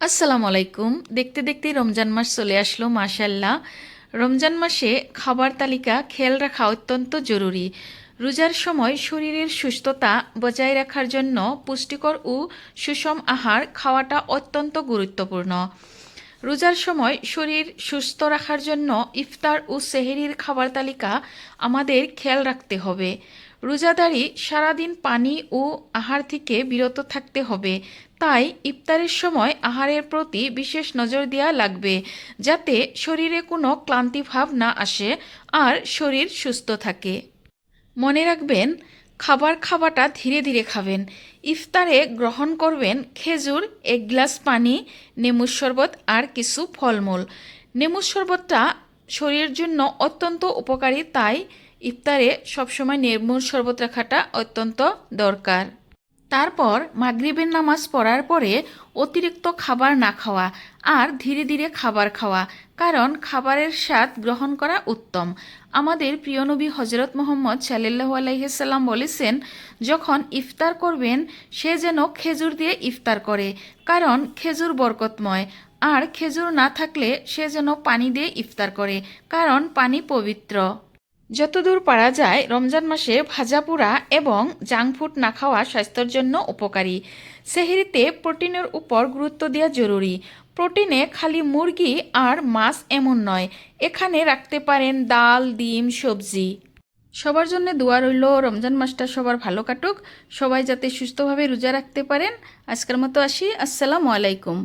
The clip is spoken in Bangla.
আসসালামু আলাইকুম। দেখতে দেখতে রমজান মাস চলে আসলো মাশাল্লাহ রমজান মাসে খাবার তালিকা খেয়াল রাখা অত্যন্ত জরুরি। রোজার সময় শরীরের সুস্থতা বজায় রাখার জন্য পুষ্টিকর ও সুষম আহার খাওয়াটা অত্যন্ত গুরুত্বপূর্ণ। রোজার সময় শরীর সুস্থ রাখার জন্য ইফতার ও সেহেরির খাবার তালিকা আমাদের খেয়াল রাখতে হবে। রোজাদারি সারাদিন পানি ও আহার থেকে বিরত থাকতে হবে। তাই ইফতারের সময় আহারের প্রতি বিশেষ নজর দেওয়া লাগবে, যাতে শরীরে কোনো ক্লান্তিভাব না আসে আর শরীর সুস্থ থাকে। মনে রাখবেন, খাবার খাওয়াটা ধীরে ধীরে খাবেন। ইফতারে গ্রহণ করবেন খেজুর, এক গ্লাস পানি নেমুর শরবত আর কিছু ফলমূল। নেমুর শরবতটা শরীরের জন্য অত্যন্ত উপকারী, তাই ইফতারে সবসময় নেমুর শরবত রাখাটা অত্যন্ত দরকার। তারপর মাগরিবের নামাজ পড়ার পরে অতিরিক্ত খাবার না খাওয়া আর ধীরে ধীরে খাবার খাওয়া, কারণ খাবারের স্বাদ গ্রহণ করা উত্তম। আমাদের প্রিয় নবী হজরত মোহাম্মদ সাল্লাহ আলাইসাল্লাম বলেছেন, যখন ইফতার করবেন, সে যেন খেজুর দিয়ে ইফতার করে, কারণ খেজুর বরকতময়। আর খেজুর না থাকলে সে যেন পানি দিয়ে ইফতার করে, কারণ পানি পবিত্র। যতদূর পারা যায়, রমজান মাসে ভাজা পোড়া এবং জাঙ্ক ফুড না খাওয়া স্বাস্থ্যের জন্য উপকারী। সেহেরিতে প্রোটিনের উপর গুরুত্ব দেওয়া জরুরি। প্রোটিনে খালি মুরগি আর মাছ এমন নয়, এখানে রাখতে পারেন ডাল, ডিম, সবজি। সবার জন্য দোয়া রইল, রমজান মাসটা সবার ভালো কাটুক। সবাই যাতে সুস্থভাবে রোজা রাখতে পারেন। আজকের মতো আসি। আসসালামু আলাইকুম।